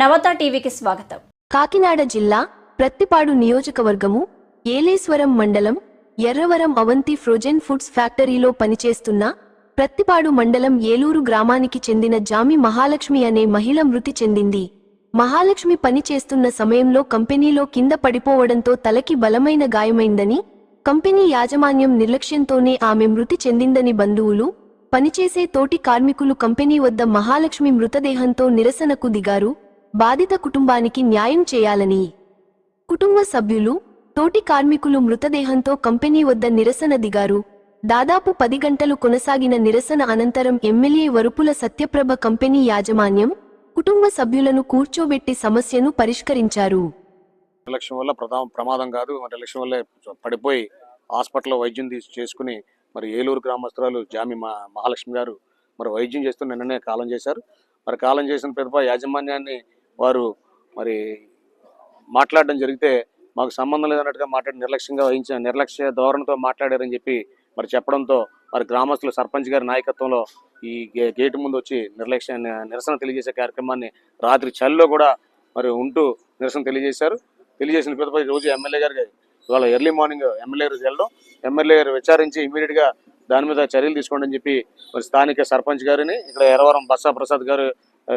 నవత టీవీకి స్వాగతం. కాకినాడ జిల్లా ప్రత్తిపాడు నియోజకవర్గము ఏలేశ్వరం మండలం ఎర్రవరం అవంతి ఫ్రోజెన్ ఫుడ్స్ ఫ్యాక్టరీలో పనిచేస్తున్న ప్రత్తిపాడు మండలం ఏలూరు గ్రామానికి చెందిన జామి మహాలక్ష్మి అనే మహిళ మృతి చెందింది. మహాలక్ష్మి పనిచేస్తున్న సమయంలో కంపెనీలో కింద పడిపోవడంతో తలకి బలమైన గాయమైందని కంపెనీ యాజమాన్యం నిర్లక్ష్యంతోనే ఆమె మృతి చెందిందని బంధువులు పనిచేసే తోటి కార్మికులు కంపెనీ వద్ద మహాలక్ష్మి మృతదేహంతో నిరసనకు దిగారు. బాధిత కుటుంబానికి న్యాయం చేయాలని. కుటుంబ సభ్యులు తోటి కార్మికులు మృతదేహంతో కంపెనీ వద్ద నిరసన దిగారు. దాదాపు పది గంటలు కొనసాగిన నిరసన అనంతరం ఎమ్మెల్యే వరుపుల సత్యప్రభ కంపెనీ యాజమాన్యం కుటుంబ సభ్యులను కూర్చోబెట్టి సమస్యను పరిష్కరించారు. నిర్లక్ష్యం వల్ల ప్రధా ప్రమాదం కాదు మరి నిర్లక్ష్యం వల్ల పడిపోయి హాస్పిటల్లో వైద్యం తీసి చేసుకుని మరి ఏలూరు గ్రామస్తురాలు జామి మహాలక్ష్మి గారు మరి వైద్యం చేస్తూ నిన్ననే కాలం చేశారు. మరి కాలం చేసిన పిదప యాజమాన్యాన్ని వారు మరి మాట్లాడడం జరిగితే మాకు సంబంధం లేదన్నట్టుగా మాట్లాడి నిర్లక్ష్యంగా వహించిన నిర్లక్ష్య ధోరణితో మాట్లాడారని చెప్పి మరి చెప్పడంతో మరి గ్రామస్తులు సర్పంచ్ గారి నాయకత్వంలో ఈ గే- గేటు ముందు వచ్చి నిర్లక్ష్య నిరసన తెలియజేసే కార్యక్రమాన్ని రాత్రి చలిలో కూడా మరి ఉంటూ నిరసన తెలియజేశారు. తెలియజేసిన పిదపై రోజు ఎమ్మెల్యే గారు ఇవాళ ఎర్లీ మార్నింగ్ ఎమ్మెల్యే గారు వెళ్ళడం. ఎమ్మెల్యే గారు విచారించి ఇమీడియట్గా దాని మీద చర్యలు తీసుకోండి అని చెప్పి మరి స్థానిక సర్పంచ్ గారిని ఇక్కడ ఎరవరం బస్సా ప్రసాద్ గారు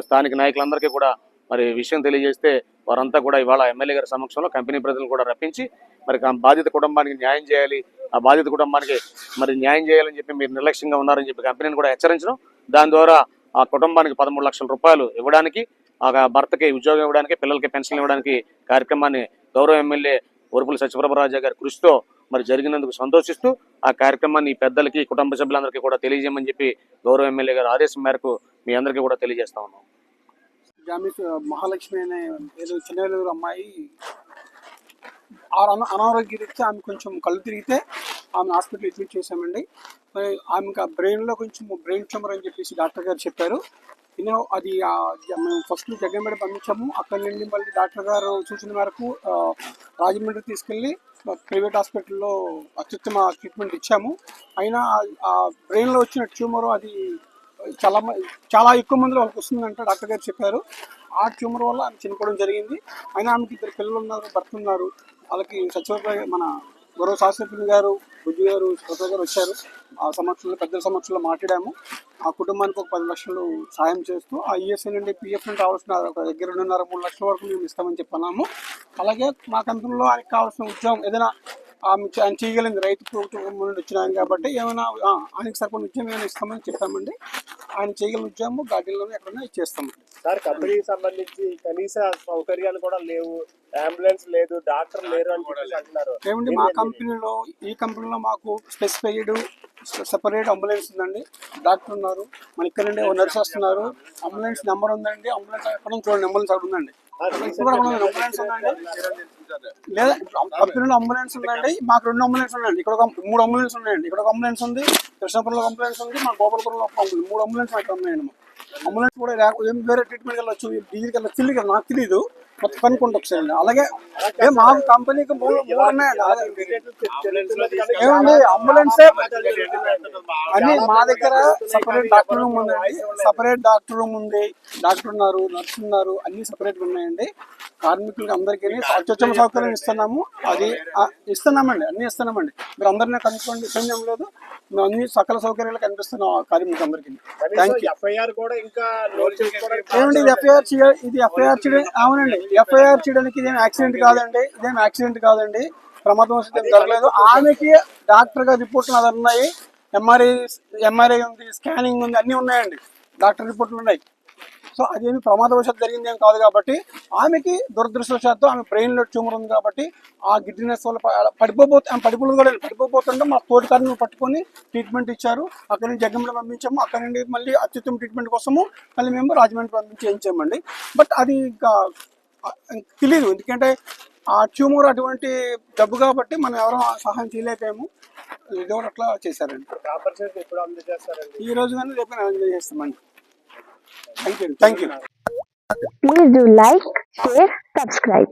స్థానిక నాయకులందరికీ కూడా మరి విషయం తెలియజేస్తే వారంతా కూడా ఇవాళ ఎమ్మెల్యే గారి సమక్షంలో కంపెనీ ప్రజలను కూడా రప్పించి మరి బాధిత కుటుంబానికి న్యాయం చేయాలి. ఆ బాధిత కుటుంబానికి మరి న్యాయం చేయాలని చెప్పి మీరు నిర్లక్ష్యంగా ఉన్నారని చెప్పి కంపెనీని కూడా హెచ్చరించడం. దాని ద్వారా ఆ కుటుంబానికి పదమూడు లక్షల రూపాయలు ఇవ్వడానికి ఆ భర్తకి ఉద్యోగం ఇవ్వడానికి పిల్లలకి పెన్షన్ ఇవ్వడానికి కార్యక్రమాన్ని గౌరవ ఎమ్మెల్యే ఒరుపుల సత్యప్రభరాజా గారి కృషితో మరి జరిగినందుకు సంతోషిస్తూ ఆ కార్యక్రమాన్ని పెద్దలకి కుటుంబ సభ్యులందరికీ కూడా తెలియజేయమని చెప్పి గౌరవ ఎమ్మెల్యే గారి ఆదేశం మేరకు మీ అందరికీ కూడా తెలియజేస్తా ఉన్నాం. జామి మహాలక్ష్మి అనే ఏదో చిన్నవేలూరు అమ్మాయి ఆ అన అనారోగ్య రీత్యా ఆమె కొంచెం కళ్ళు తిరిగితే ఆమె హాస్పిటల్ అడ్మిట్ చేశామండి. మరి ఆమెకు బ్రెయిన్లో కొంచెం బ్రెయిన్ ట్యూమర్ అని చెప్పేసి డాక్టర్ గారు చెప్పారు. యూనో అది మేము ఫస్ట్ జగ్గంపేట పంపించాము. అక్కడి నుండి మళ్ళీ డాక్టర్ గారు సూచన మేరకు రాజమండ్రి తీసుకెళ్ళి ప్రైవేట్ హాస్పిటల్లో అత్యుత్తమ ట్రీట్మెంట్ ఇచ్చాము. అయినా ఆ- ఆ బ్రెయిన్లో వచ్చిన ట్యూమర్ అది చాలా మ- చాలా ఎక్కువ మందిలో వాళ్ళకి వస్తుందంట డాక్టర్ గారు చెప్పారు. ఆ ట్యూమర్ వల్ల ఆమె చనిపోవడం జరిగింది. అయినా ఆమెకి ఇద్దరు పిల్లలు ఉన్నారు భర్త ఉన్నారు. వాళ్ళకి సచివాలయ మన గౌరవ శాస్త్రజ్ఞ గారు బుద్ధి గారు శ్రోత గారు వచ్చారు. ఆ సమక్షంలో పెద్దల సమక్షంలో మాట్లాడాము. ఆ కుటుంబానికి ఒక పది లక్షలు సాయం చేస్తూ ఆ ఈఎస్ఐ నుండి పిఎఫ్ నుండి కావాల్సిన ఒక దగ్గర రెండున్నర మూడు లక్షల వరకు మేము ఇస్తామని చెప్పన్నాము. అలాగే మా కంపెనీలో ఆయనకి కావాల్సిన ఉద్యోగం ఏదైనా ఆమె ఆయన చేయగలిగింది. రైతు కుటుంబం నుండి వచ్చిన ఆయన కాబట్టి ఏమైనా ఆయనకి సరిపడిన ఉద్యోగం ఏమైనా ఇస్తామని చెప్పామండి. ఆయన చేయగలిగిన ఉద్యోగం గార్డెన్లోనే ఎక్కడైనా ఇచ్చేస్తామండి సార్ కంపెనీకి సంబంధించి కనీస సౌకర్యాలు కూడా లేవు. అంబులెన్స్ లేదు డాక్టర్ లేరు అని చెప్పేసి అంటున్నారు. ఏమండి మా కంపెనీలో ఈ కంపెనీలో మాకు స్పెసిఫైడ్ సెపరేట్ అంబులెన్స్ ఉందండి. డాక్టర్ ఉన్నారు. మన ఇక్కడ నుండి నర్స్ వస్తున్నారు. అంబులెన్స్ నెంబర్ ఉందండి. అంబులెన్స్ ఎక్కడ చూడండి. అంబులెన్స్ అక్కడ ఉందండి? అంబులెన్స్ ఉందండి. లేదా కంపెనీలో అంబులెన్స్ ఉందండి. మాకు రెండు అంబులెన్స్ ఉన్నాయండి ఇక్కడ ఒక మూడు అంబులెన్స్ ఉన్నాయండి. ఇక్కడ ఒక అంబులెన్స్ ఉంది కృష్ణాపురంలో అంబులెన్స్ ఉంది మా గోపాలపురంలో ఒక అంబులెన్స్ మూడు అంబులెన్స్ ఇక్కడ ఉన్నాయండి మాకు. అంబులెన్స్ కూడా ఏం వేరే ట్రీట్మెంట్ వెళ్ళొచ్చు డిగ్రీకి వెళ్ళచ్చు తెలియదు కదా నాకు తెలియదు మొత్తం కనుక్కుంటూ ఒకసారి అలాగే ఏ మా కంపెనీకి మూడు మూడు ఉన్నాయండి. అలాగే. ఏమండి అంబులెన్స్ అన్ని మా దగ్గర సపరేట్ డాక్టర్ రూమ్ ఉందండి సపరేట్ డాక్టర్ రూమ్ ఉంది. డాక్టర్ ఉన్నారు నర్స్ ఉన్నారు. అన్ని సపరేట్ ఉన్నాయండి కార్మికులకి అందరికీ అత్యుత్తమ సౌకర్యం ఇస్తున్నాము. అది ఇస్తున్నామండి అన్ని ఇస్తున్నామండి. మీరు అందరినీ కనుక్కోండి ఇబ్బంది లేదు. మేము అన్ని సకల సౌకర్యాలు కనిపిస్తున్నాం ఆ కార్మికులు అందరికీ. థ్యాంక్ ఏమండి ఇది ఎఫ్ఐఆర్ ఇది ఎఫ్ఐఆర్ చేయడం అవునండి. ఎఫ్ఐఆర్ చేయడానికి ఇదేం యాక్సిడెంట్ కాదండి ఇదేం యాక్సిడెంట్ కాదండి. ప్రమాదం వస్తే జరగలేదు. ఆమెకి డాక్టర్ గారి రిపోర్ట్లు అది ఉన్నాయి ఎంఆర్ఐ ఎంఆర్ఐ ఉంది స్కానింగ్ ఉంది అన్నీ ఉన్నాయండి. డాక్టర్ రిపోర్ట్లు ఉన్నాయి. సో అదేమి ప్రమాదవశాత్తు జరిగింది ఏం కాదు కాబట్టి ఆమెకి దురదృష్టవశాత్తు ఆమె బ్రెయిన్లో ట్యూమర్ ఉంది కాబట్టి ఆ గిడ్డినెస్ వల్ల ప- పడిపోబోతు ఆమె పడిపోలేదు. పడిపోతుంటే మా తోటి కార్మికులు పట్టుకొని ట్రీట్మెంట్ ఇచ్చారు. అక్కడ నుంచి జగ్గంలో పంపించాము. అక్కడ నుండి మళ్ళీ అత్యుత్తమ ట్రీట్మెంట్ కోసము మళ్ళీ మేము రాజమండ్రి పంపించి చేయించామండి బట్ అది ఇంకా తెలియదు ఎందుకంటే ఆ ట్యూమర్ అటువంటి జబ్బు కాబట్టి మనం ఎవరూ సహాయం చేయలేకపోయాము. ఇది కూడా అట్లా చేశారండి ఈ రోజు కానీ రేపు నేను Thank you. Thank you. Please do like, share, subscribe.